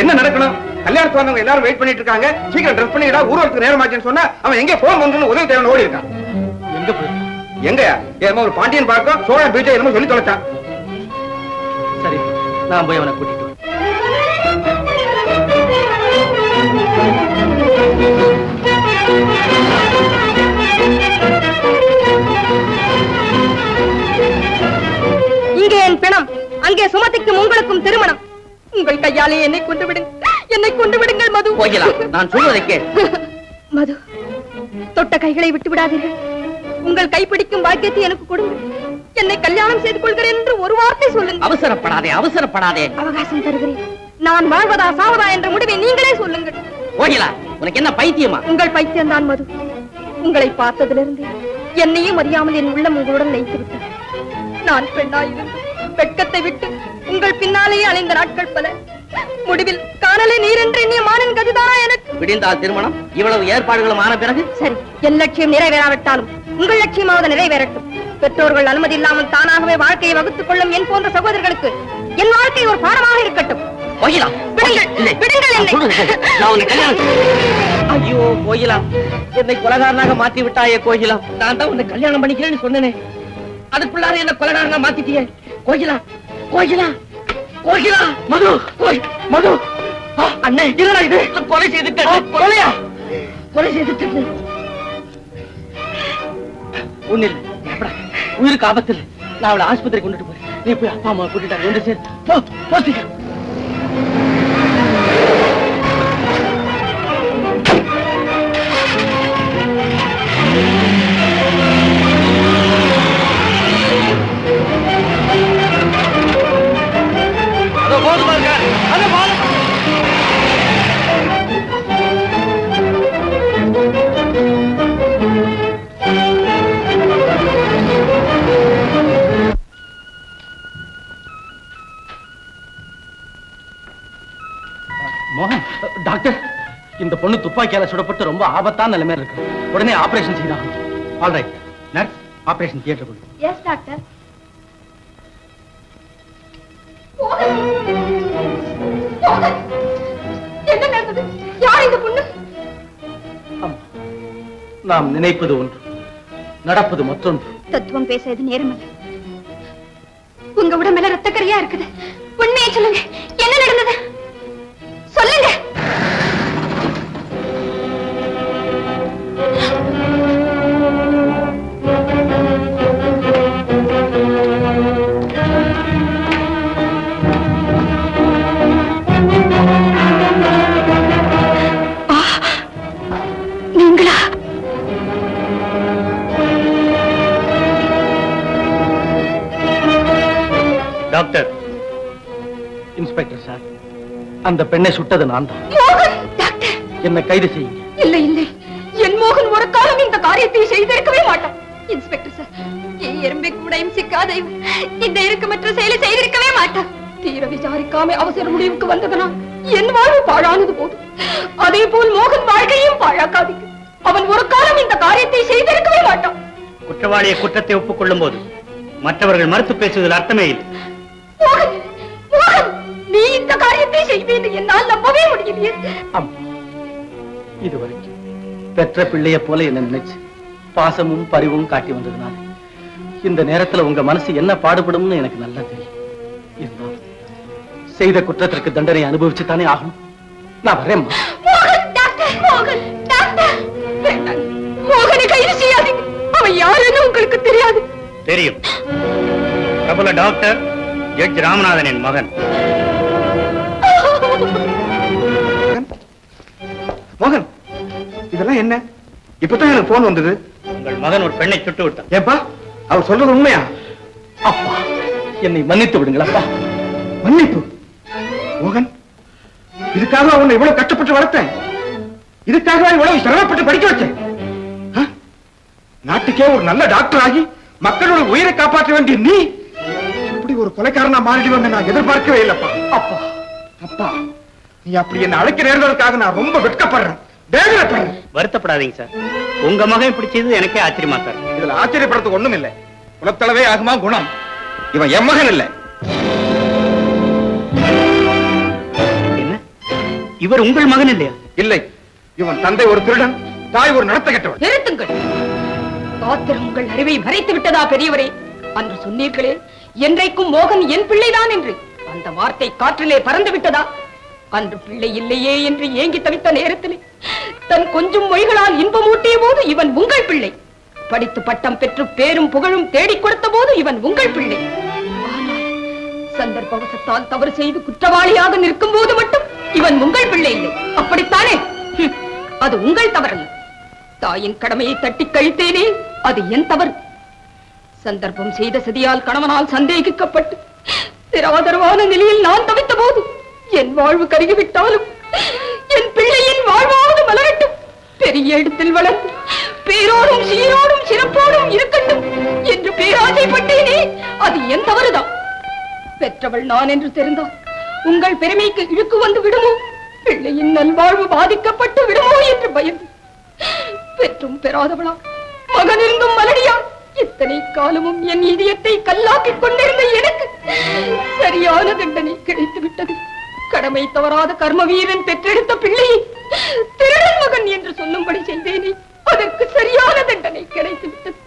என்ன நடக்கணும்? கல்யாணத்துக்கு வந்தவங்க எல்லாரும் வெயிட் பண்ணிட்டு இருக்காங்க. சீக்கிரம் ட்ரெஸ் பண்ணிடா ஊர்வலத்துக்கு நேரம் ஆச்சுன்னு சொன்னா அவன் எங்க போன் வந்து உதவி தேவன் ஓடி இருக்கான். எங்க எங்கயா என்னமோ ஒரு பாண்டியன் பார்க்கும் சோழன் பீச்சை என்னமோ சொல்லி தொலைச்சான். சரி நான் போய் அவனை கூட்டிட்டு. இங்கே என் பிணம். அங்கே சுமதிக்கும் உங்களுக்கும் திருமணம். உங்கள் கையாலே என்னை கொண்டு விடுங்கள் என்னை கொண்டு விடுங்கள் மது. கோகிலா நான் சொல்வதை கேள். மது தொட்ட கைகளை விட்டு விடாதீர்கள் உங்கள் கைப்பிடிக்கும் பாக்கியத்தை எனக்கு கொடுங்கள். என்னை கல்யாணம் செய்து கொள்கிறேன் என்று ஒரு வார்த்தை சொல்லுங்கள். அவசரப்படாதே அவசரப்படாதே. அவகாசம் தருகிறேன். நான் வாழ்வதா சாவதா என்ற முடிவை நீங்களே சொல்லுங்கள். கோகிலா உனக்கு என்ன பைத்தியமா? உங்கள் பைத்தியம் தான் மது. உங்களை பார்த்ததிலிருந்து என்னையும் அறியாமல் என் உள்ளம் உங்களுடன் லயித்து விட்டது நான் பெண்ணாயிருந்து வெட்கத்தை விட்டு உங்கள் பின்னாலேயே அலைந்த நாட்கள் பல. முடிவில் காணலே நீரென்று எண்ணிய மானின் கதிதானா எனக்கு. விடிந்தால் திருமணம் இவ்வளவு ஏற்பாடுகளும் ஆன பிறகு? சரி என் லட்சியம் நிறைவேறாவிட்டாலும் உங்கள் லட்சியமாவது நிறைவேறட்டும். பெற்றோர்கள் அனுமதி இல்லாமல் தானாகவே வாழ்க்கையை வகுத்துக் கொள்ளும் என் போன்ற சகோதரர்களுக்கு என் வாழ்க்கை ஒரு பாடமாக இருக்கட்டும். ஐயோ கோகிலா என்னை கொலகாரனாக மாத்தி விட்டாயே கோகிலா. நான் தான் உன்னை கல்யாணம் பண்ணிக்கிறேன்னு சொன்னேனே. அதுக்குள்ளார என்ன கொலகாரனா மாத்திட்டியே. கோகிலா கோகிலா கோகிலா மது கோய்- மது. அண்ணே என்னடா இது? கொலை செய்துட்டேன். கொலையா? கொலை செய்துட்டேன். ஒண்ணு இல்ல பயப்படாத. உயிருக்கு ஆபத்து இல்ல. நான் அவளை ஆஸ்பத்திரி கொண்டுட்டு போறேன். நீ போய் அப்பா அம்மா கூட்டிட்டு வந்து சேர் போ போ இந்த பொண்ணு துப்பாக்கியால சுடப்பட்டு ரொம்ப ஆபத்தான நிலைமையில இருக்கு. உடனே ஆபரேஷன் செய்யலாம் ஆல்ரைட் நர்ஸ் ஆபரேஷன் தியேட்டர் கொண்டு எஸ் டாக்டர். நாம் நினைப்பது ஒன்று நடப்பது மற்றொன்று. தத்துவம் பேசுறது நேரமல்ல உங்க உடம்புல ரத்தக்கரையா இருக்குது. உண்மையை சொல்லுங்க. டாக்டர். இன்ஸ்பெக்டர் சார் அந்த பெண்ணை சுட்டது நான் தான். மோகன்! டாக்டர்! என்னை கைது செய்யுங்க. இல்லை இல்லை. என் மோகன் ஒரு காலம் இந்த காரியத்தை செய்திருக்கவே மாட்டான். இன்ஸ்பெக்டர் சார் எறும்பை கூட சிக்காத இந்த இறுக்கமற்ற செயலை செய்திருக்கவே மாட்டான். தீர விசாரிக்காம அவசர முடிவுக்கு வந்ததனா என் வாழ்வு பாழானது போதும் அதே போல் மோகன் வாழ்க்கையும் பாழாக்காதீங்க. அவன் ஒரு காலம் இந்த காரியத்தை செய்திருக்கவே மாட்டான். குற்றவாளியை குற்றத்தை ஒப்புக்கொள்ளும் போது மற்றவர்கள் மறுத்து பேசுவதில் அர்த்தமே இல்லை. நீ இந்த காரியத்தை செய்வேன் என்னால் நம்பவே முடியலையே இதுவரைக்கும் பெற்ற பிள்ளைய போல என்ன நினைச்சு பாசமும் பரிவும் காட்டி வந்ததுனால இந்த நேரத்துல உங்க மனசு என்ன பாடுபடும்னு எனக்கு நல்லா தெரியும். இருந்தாலும் செய்த குற்றத்திற்கு தண்டனை அனுபவிச்சு தானே ஆகணும். நான் அவன் யாருன்னு உங்களுக்கு தெரியாது. தெரியும். பிரபல டாக்டர் ஜட்ஜ் ராமநாதனின் மகன். மோகன் இதெல்லாம் என்ன? இப்பதான் எனக்கு போன் வந்தது. உங்கள் மகன் ஒரு பெண்ணை சுட்டு விட்டான். ஏப்பா அவர் சொல்றது உண்மையா? அப்பா என்னை மன்னித்து விடுங்கள் அப்பா. மன்னிப்பு? மோகன் இதுக்காக உன்னை இவ்வளவு கஷ்டப்பட்டு வளர்த்தேன்? இதுக்காக இவ்வளவு சிரமப்பட்டு படிக்க வச்சேன்? நாட்டுக்கே ஒரு நல்ல டாக்டர் ஆகி மக்களோட உயிரை காப்பாற்ற வேண்டிய நீ ஒரு கொலைக்காரனா மாறிடுவேன்னு நான் எதிர்பார்க்கவே இல்லப்பா. அப்பா அப்பா நீ அப்படி என்ன அழைக்க நேர்ந்ததுக்காக நான் ரொம்ப வெட்கப்படுறேன். வருத்தப்படாதீங்க சார். உங்க மகன் இப்படி செய்தது எனக்கே ஆச்சரியமா சார். இதுல ஆச்சரியப்படுறதுக்கு ஒண்ணும் இல்லை. குலத்தளவே ஆகுமா குணம்? இவன் என் மகன் இல்லை. இவர் உங்கள் மகன் இல்லையா? இல்லை. இவன் தந்தை ஒரு திருடன் தாய் ஒரு நடத்த கெட்டவன். நிறுத்துங்கள். ஆத்திரம் உங்கள் அறிவை மறைத்து விட்டதா பெரியவரே? அன்று சொன்னீர்களே என்றைக்கும் மோகன் என் பிள்ளைதான் என்று. அந்த வார்த்தை காற்றிலே பறந்து விட்டதா? அன்று பிள்ளை இல்லையே என்று ஏங்கி தவித்த நேரத்திலே தன் கொஞ்சம் மொழிகளால் இன்பமூட்டிய போது இவன் உங்கள் பிள்ளை. படித்து பட்டம் பெற்று பேரும் புகழும் தேடிக் கொடுத்த போது இவன் உங்கள் பிள்ளை. சந்தர்ப்பவசத்தால் தவறு செய்து குற்றவாளியாக நிற்கும் போது மட்டும் இவன் உங்கள் பிள்ளை இல்லை. அப்படித்தானே? அது உங்கள் தவறல்ல. தாயின் கடமையை தட்டி கழித்தேனே அது என் தவறு. சந்தர்ப்பம் செய்த சதியால் கணவனால் சந்தேகிக்கப்பட்டு திராதரவான நிலையில் நான் தவித்த போது என் வாழ்வு கருகிவிட்டாலும் என் பிள்ளையின் வாழ்வாவது மலரட்டும். பெரிய இடத்தில் வளர்ந்து பேரோடும் சீரோடும் சிறப்போடும் இருக்கட்டும் என்று பேராசைப்பட்டேனே அது என் தவறுதான். பெற்றவள் நான் என்று தெரிந்தால் உங்கள் பெருமைக்கு இழுக்கு வந்து விடுமோ? பிள்ளையின் நல்வாழ்வு பாதிக்கப்பட்டு விடுமோ என்று பயந்து? பெற்றும் பெறாதவளா மகனிருந்தும் மலடியான் இத்தனை காலமும் என் இதயத்தை கல்லாக்கிக் கொண்டிருந்த எனக்கு சரியான தண்டனை கிடைத்து விட்டது கடமை தவறாத கர்ம வீரன் பெற்றெடுத்த பிள்ளையை திருடன் மகன் என்று சொல்லும்படி செய்தேனே அதற்கு சரியான தண்டனை கிடைத்து விட்டது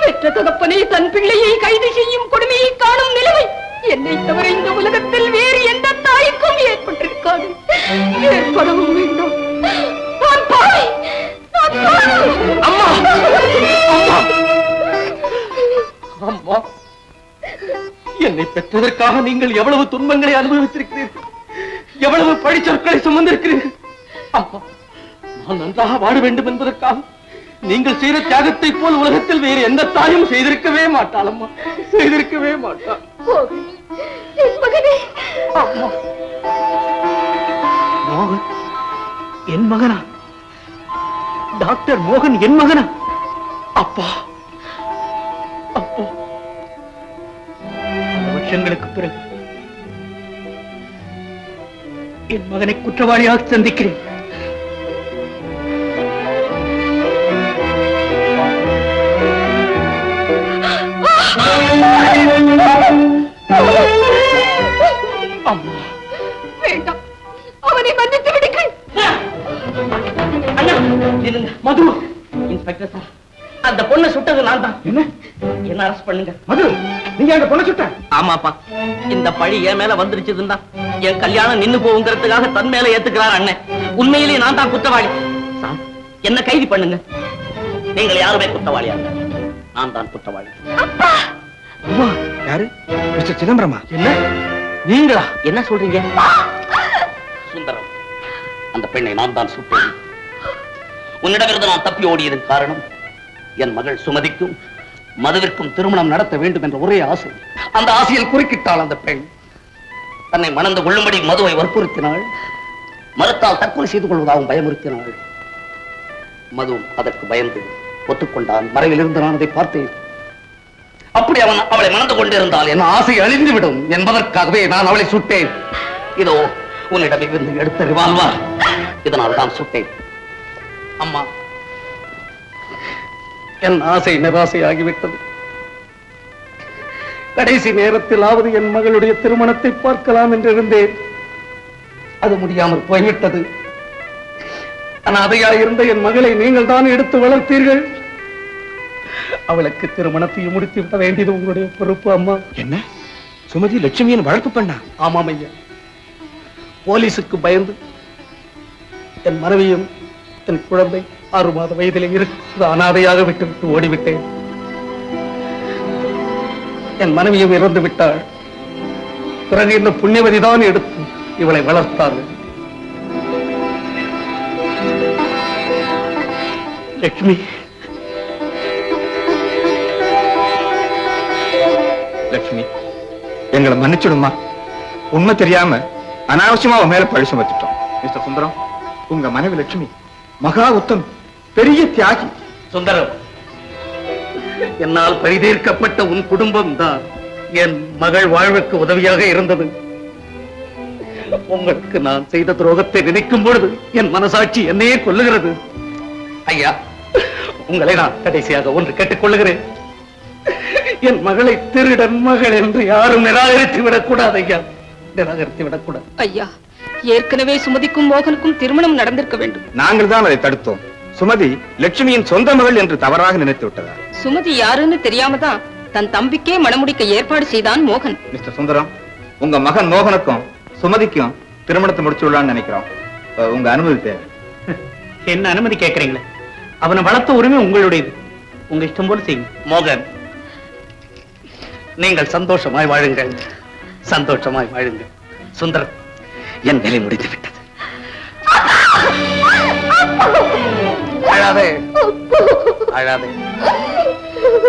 பெற்ற தகப்பனே தன் பிள்ளையை கைது செய்யும் கொடுமையை காணும் நிலைமை என்னை தவிர இந்த உலகத்தில் வேறு எந்த தாய்க்கும் ஏற்பட்டிருக்காது. ஏற்படவும் வேண்டும். நான் பாவி! அம்மா! அம்மா! அம்மா! என்னை பெற்றதற்காக நீங்கள் எவ்வளவு துன்பங்களை அனுபவித்திருக்கிறீர்கள்? எவ்வளவு பழிச்சொற்களை சுமந்திருக்கிறீர்கள்? அம்மா நான் நன்றாக வாழ வேண்டும் என்பதற்காக நீங்கள் செய்த தியாகத்தை போல் உலகத்தில் வேறு எந்த தாயும் செய்திருக்கவே மாட்டாள் அம்மா. செய்திருக்கவே மாட்டாள். என் மகனே? டாக்டர் மோகன் என் மகனா? அப்பா. அப்பா. வருஷங்களுக்கு பிறகு என் மகனை குற்றவாளியாக சந்திக்கிறேன். பண்ணுங்க. மது நீங்க அந்த பொண்ணை சுட்ட? ஆமாப்பா. இந்த பழி என் மேல வந்துருச்சுதுன்னா என் கல்யாணம் நின்னு போகுங்கிறதுக்காக தன் மேல ஏத்துக்கிறார் அண்ணன். உண்மையிலேயே நான் தான் குற்றவாளி. சார் என்ன கைது பண்ணுங்க. நீங்கள் யாருமே குற்றவாளியா. நான் தான் குற்றவாளி. அம்மா யாரு? மிஸ்டர் சிதம்பரமா? என்ன? நீங்களா? என்ன சொல்றீங்க? சுந்தரம் அந்த பெண்ணை நான் தான் சுட்டேன். உன்னிடமிருந்து நான் தப்பி ஓடியதன் காரணம் என் மகள் சுமதிக்கும் மதுவிற்கும் திருமணம் நடத்த வேண்டும் என்ற ஒரே ஆசை. அந்த ஆசையில் குறுக்கிட்டாள் அந்த பெண். தன்னை மணந்து கொள்ளும்படி மதுவை வற்புறுத்தினாள். மறுத்தால் தற்கொலை செய்து கொள்வதாகவும் பயமுறுத்தினாள். மது அதற்கு பயந்து ஒத்துக்கொண்டான். மறைவில் இருந்து நான் அதை பார்த்தேன். அப்படி அவன் அவளை மணந்து கொண்டிருந்தால் என் ஆசை அழிந்துவிடும் என்பதற்காகவே நான் அவளை சுட்டேன். இதோ உன்னிடம் இருந்து எடுத்த ரிவால்வார். இதனால் தான் சுட்டேன். அம்மா என் ஆசை நிராசையாகிவிட்டது. கடைசி நேரத்திலாவது என் மகளுடைய திருமணத்தை பார்க்கலாம் என்று இருந்தேன் அது முடியாமல் போய்விட்டது. அனாதையாய் இருந்த என் மகளை நீங்கள் தான் எடுத்து வளர்த்தீர்கள். அவளுக்கு திருமணத்தையும் முடித்து விட வேண்டியது உங்களுடைய பொறுப்பு அம்மா. என்ன? சுமதி லட்சுமியின் வளர்ப்பு பண்ணா? ஆமாம் ஐயா. போலீசுக்கு பயந்து என் மனைவியும் என் குழந்தை ஆறு மாத வயதிலே இருக்கு அனாதையாக விட்டுவிட்டு ஓடிவிட்டேன். என் மனைவியும் இறந்து விட்டாள். பிறகு இந்த புண்ணியவதி தான் எடுத்து இவளை வளர்த்தார்கள் லட்சுமி லட்சுமி எங்களை மன்னிச்சிடுமா உண்மை தெரியாம அனாவசியமா மேல பழி சுமத்திட்டோம். மிஸ்டர் சுந்தரம் உங்க மனைவி லட்சுமி மகா உத்தம் பெரிய தியாகி. சுந்தரம். என்னால் பரிதீர்க்கப்பட்ட உன் குடும்பம் தான் என் மகள் வாழ்வுக்கு உதவியாக இருந்தது. உங்களுக்கு நான் செய்த துரோகத்தை நினைக்கும் பொழுது என் மனசாட்சி என்னையே கொல்லுகிறது. ஐயா உங்களை நான் கடைசியாக ஒன்று கேட்டுக்கொள்ளுகிறேன் என் மகளை திருடன் மகள் என்று யாரும் நிராகரித்து விடக்கூடாது ஐயா. நிராகரித்து விடக்கூடாது. ஐயா ஏற்கனவே சுமதிக்கும் மோகனுக்கும் திருமணம் நடந்திருக்க வேண்டும். நாங்கள் தான் அதை தடுத்தோம். சுமதி லட்சுமியின் சொந்த மகள் என்று தவறாக நினைத்து விட்டதா? சுமதி யாருன்னு தெரியாம தான் தன் தம்பிக்கே மணமுடிக்க ஏற்பாடு செய்தான் மோகன். மிஸ்டர் சுந்தரம் உங்க மகன் மோகனுக்கும் சுமதிக்கும் திருமணத்தை முடிச்சு விடலாம்னு நினைக்கிறோம். அஹ், உங்க அனுமதி தேவை. என்ன அனுமதி கேட்கறீங்களே? அவனை வளர்த்த உரிமை உங்களுடையது. உங்க இஷ்டம் போல செய்யுங்க. மோகன் நீங்கள் சந்தோஷமாய் வாழுங்கள். சந்தோஷமாய் வாழுங்கள். சுந்தரம் என் வேலை முடித்து விட்டது. அழாதே. அழாதே.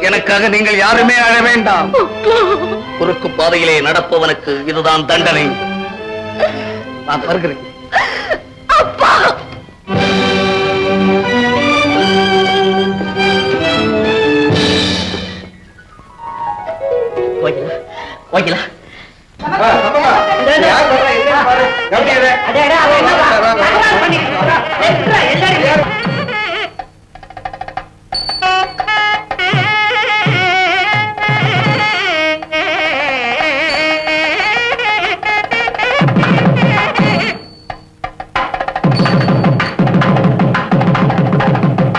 எனக்காக நீங்கள் யாருமே அழ வேண்டாம். குறுக்கு பாதையிலே நடப்பவனுக்கு இதுதான் தண்டனை. நான் வருகிறேன். ஓகேலா ஓகேலா கவனிக்கிறேன்